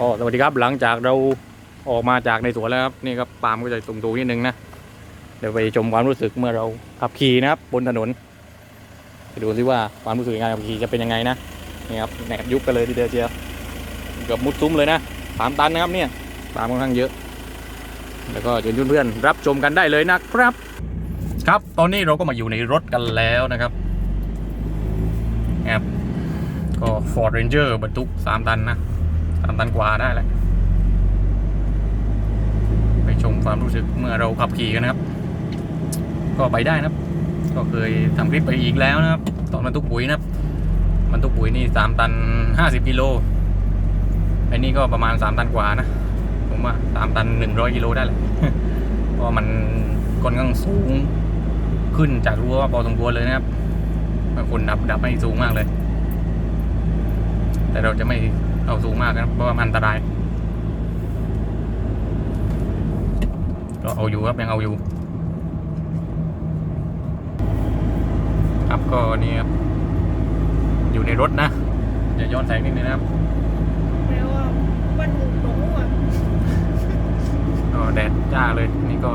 อ๋อสวัสดีครับหลังจากเราออกมาจากในสวนแล้วครับนี่ครับปาล์มก็จะตรงๆนิดนึงนะเดี๋ยวไปชมความรู้สึกเมื่อเราขับขี่นะครับบนถนนไปดูซิว่าความรู้สึกการขับขี่จะเป็นยังไงนะนี่ครับแหนบยุบกันเลยทีเดียวเชียวเกือบมุดซุ้มเลยนะสามตันนะครับเนี่ยปาล์มค่อนข้างเยอะ แล้วก็เชิญเพื่อนๆรับชมกันได้เลยนะครับ ครับตอนนี้เราก็มาอยู่ในรถกันแล้วนะครับแอบก็ Ford Ranger บรรทุกสามตันนะ สามตันกว่าได้แหละไปชมความรู้สึกเมื่อเราขับขี่กันนะครับ ก็ไปได้นะครับ ก็เคยทำคลิปไปอีกแล้วนะครับ ตอนบรรทุกปุ๋ยนะครับบรรทุกปุ๋ยนี่สามตันห้าสิบกิโลไอ้นี่ก็ประมาณสามตันกว่านะผมว่าสามตันหนึ่งร้อยกิโลได้แหละเพราะมันค่อนข้างสูงขึ้นจากรั้วพอสมควรเลยนะครับบางคนดับดับให้สูงมากเลย แต่เราจะไม่ เอาสูงมากนะครับเพราะว่ามันอันตราย ก็เอาอยู่ครับยังเอาอยู่ ครับก็นี่ครับอยู่ในรถนะอย่าย้อนแสงนิดนึงนะครับแล้วว่าวันหนึ่งหลงอะก็แดดจ้าเลย นี่ก็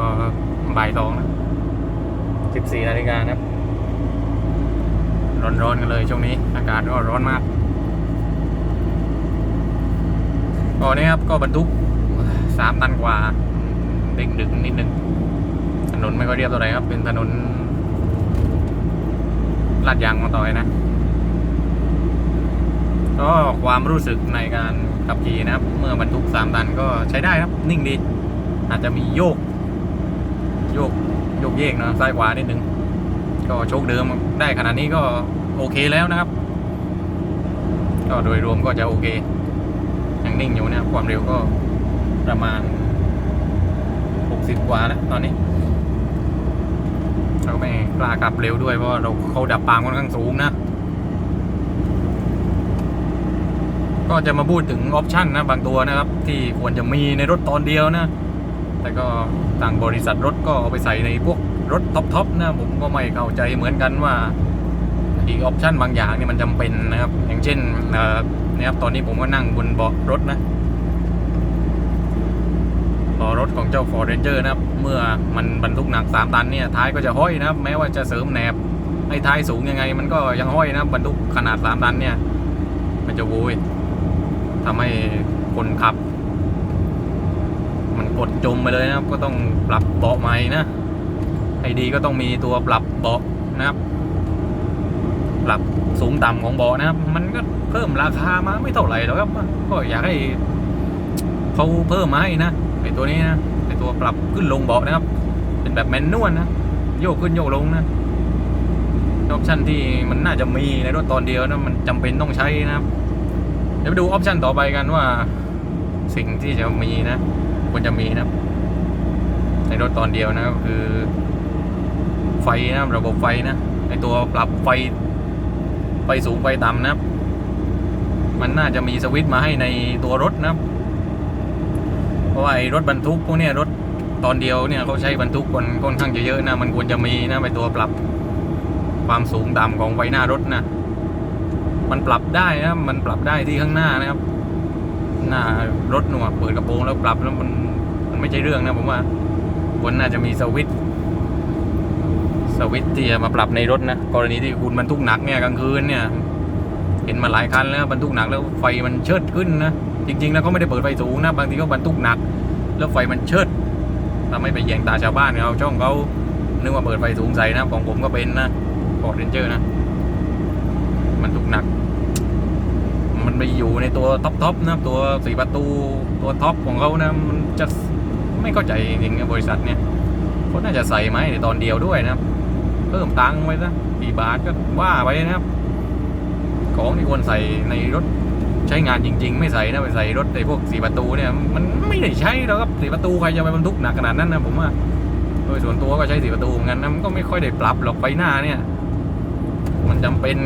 บ่ายสองนะสิบสี่นาฬิกานะครับ ร้อนๆกันเลยช่วงนี้ อากาศก็ร้อนมาก ก็นี่ครับก็บรรทุกสามตันกว่าเด็กดึกนิดนึงถนนไม่ค่อยเรียบเท่าไหร่ครับ เป็นถนนลาดยางมาต่อยนะ ก็ความรู้สึกในการขับขี่นะครับ เมื่อบรรทุกสามตันก็ใช้ได้ครับ นิ่งดี อาจจะมีโยก โยกโยกเยกนะซ้ายขวานิดนึงก็โชคเดิมได้ขนาดนี้ก็โอเคแล้วนะครับ ก็โดยรวมก็จะโอเค นิ่งอยู่นะครับความเร็วก็ประมาณ 60 กว่าแล้วตอนนี้เราไม่กล้าขับเร็วด้วยเพราะเราเขาดับปางค่อนข้างสูงนะ ก็จะมาพูดถึงออปชั่นนะบางตัวนะครับ ที่ควรจะมีในรถตอนเดียวนะ แต่ก็ต่างบริษัทรถก็เอาไปใส่ในพวกรถท็อปๆนะผมก็ไม่เข้าใจเหมือนกันว่าอีกออปชั่นบางอย่างนี่มันจำเป็นนะครับ อย่างเช่น นี่ยครับ ตอนนี้ผมก็นั่งบนเบาะรถนะเบาะรถของเจ้า Ford Ranger นะครับ เมื่อมันบรรทุกหนัก 3 ตันเนี่ยท้ายก็จะห้อยนะครับ แม้ว่าจะเสริมแหนบให้ท้ายสูงยังไง มันก็ยังห้อยนะครับบรรทุกขนาด 3 ตันเนี่ย มันจะโวยทำให้คนขับ มันกดจมไปเลยนะครับ ก็ต้องปรับเบาะใหม่นะให้ดีก็ต้องมีตัวปรับเบาะนะครับ ปรับ สูงต่ำของเบาะนะครับ มันก็เพิ่มราคามาไม่เท่าไหร่หรอกครับ ก็อยากให้เขาเพิ่มมาให้นะไอตัวนี้นะไอตัวปรับขึ้นลงเบาะนะครับ เป็นแบบแมนนวลนะโยกขึ้นโยกลงนะออปชันที่มันน่าจะมีในรถตอนเดียวนะมันจำเป็นต้องใช้นะครับ เดี๋ยวไปดูออปชันต่อไปกันว่า สิ่งที่จะมีนะควรจะมีนะในรถตอนเดียวนะก็คือ ไฟนะระบบไฟนะไอตัวปรับไฟ ไฟสูงไฟต่ำนะครับ มันน่าจะมีสวิตช์มาให้ในตัวรถนะครับ เพราะว่าไอ้รถบรรทุกพวกนี้รถตอนเดียวเนี่ยเขาใช้บรรทุกคนค่อนข้างจะเยอะนะมันควรจะมีนะไปตัวปรับความสูงต่ำของไฟหน้ารถนะมันปรับได้นะมันปรับได้ที่ข้างหน้านะครับ หน้ารถหน่วเปิดกระโปรงแล้วปรับแล้วมันมันไม่ใช่เรื่องนะผมว่าควรน่าจะมีสวิตช์ สวิตช์ที่มาปรับในรถนะกรณีที่คุณบรรทุกหนักเนี่ยกลางคืนเนี่ยเห็นมาหลายคันแล้วบรรทุกหนักแล้วไฟมันเชิดขึ้นนะจริงๆแล้วเขาไม่ได้เปิดไฟสูงนะบางทีก็บรรทุกหนัก แล้วไฟมันเชิดทำให้ไปแยงตาชาวบ้านเขาช่องเขานึกว่าเปิดไฟสูงใส่นะของผมก็เป็นนะฟอร์ดเรนเจอร์นะบรรทุกหนัก มันไปอยู่ในตัวท็อปทอปนะตัวสี่ประตูตัวท็อปของเขานะมันจะไม่เข้าใจจริงๆนะบริษัทเนี่ยเขาน่าจะใส่ไหมในตอนเดียวด้วยนะครับ เพิ่มตังค์ไว้ซะกี่บาทก็ว่าไปนะครับ ของที่ควรใส่ในรถใช้งานจริง ๆ ไม่ใส่นะไปใส่รถในพวกสี่ประตูเนี่ย มันไม่ได้ใช้หรอกครับสี่ประตูใครจะไปบรรทุกหนักขนาดนั้นนะผมว่าโดยส่วนตัวก็ใช้สี่ประตูเหมือนกันนะมันก็ไม่ค่อยได้ปรับหรอกไฟหน้าเนี่ย มันจำเป็น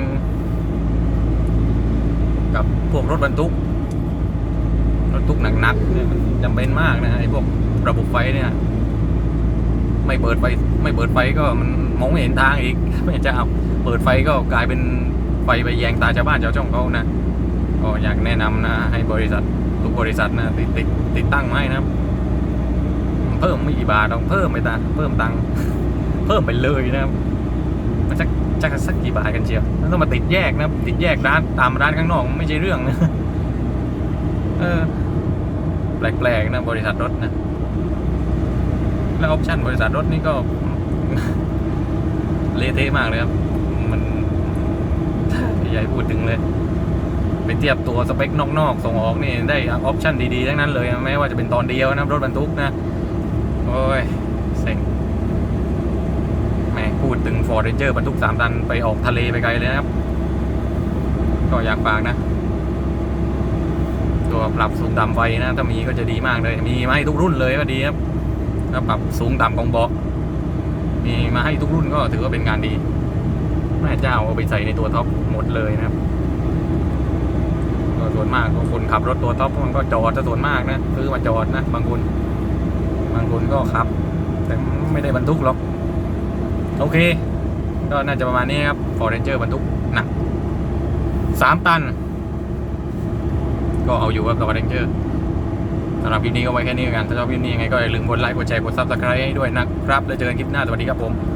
กับพวกรถบรรทุกรถทุกหนักๆเนี่ยมันจำเป็นมากนะไอ้พวกระบบไฟเนี่ย ไม่เปิดไฟไม่เปิดไฟก็มันมองไม่เห็นทางอีกไม่จะเอาเปิดไฟก็กลายเป็นไฟไปแยงตาชาวบ้านชาวช่องเขานะก็อยากแนะนำนะให้บริษัททุกบริษัทนะติดติดติดตั้งมาให้นะเพิ่มไม่กี่บาทต้องเพิ่มไปตาเพิ่มตังเพิ่มไปเลยนะครับมันจะจะสักกี่บาทกันเชียวต้องมาติดแยกนะติดแยกร้านตามร้านข้างนอกไม่ใช่เรื่องนะเออแปลกๆนะบริษัทรถนะ แล้วออปชั่นบริษัทรถนี่ก็เละเทะมากเลยครับ มันใหญ่พูดถึงเลย ไปเทียบตัวสเปคนอกๆ ส่งออกนี่ได้ออปชั่นดีๆ ทั้งนั้นเลย แม้ว่าจะเป็นตอนเดียวนะรถบรรทุกนะ โอ้ยเซ็งแหมพูดถึง Ford Ranger บรรทุกสามตันไปออกทะเลไปไกลเลยนะครับ ก็อยากฝากนะ ตัวปรับสูงต่ำไฟนะ ถ้ามีก็จะดีมากเลย มีมาให้ทุกรุ่นเลยก็ดีครับ แล้วปรับสูงต่ำของเบาะมีมาให้ทุกรุ่นก็ถือว่าเป็นงานดีแม่เจ้าเอาไปใส่ในตัวท็อปหมดเลยนะครับก็ส่วนมากก็คนขับรถตัวท็อปมันก็จอดซะส่วนมากนะซื้อมาจอดนะ บางคน บางคนก็ขับ แต่ไม่ได้บรรทุกหรอก โอเค ก็น่าจะประมาณนี้ครับ Ford Ranger บรรทุกหนักสามตัน ก็เอาอยู่กับ Ford Ranger สำหรับคลิปนี้ก็ไว้แค่นี้กัน ถ้าชอบคลิปนี้ยังไงก็อย่าลืมกดไลค์ กดแชร์ กดซับสไครต์ให้ด้วยนะครับ แล้วเจอกันคลิปหน้า สวัสดีครับผม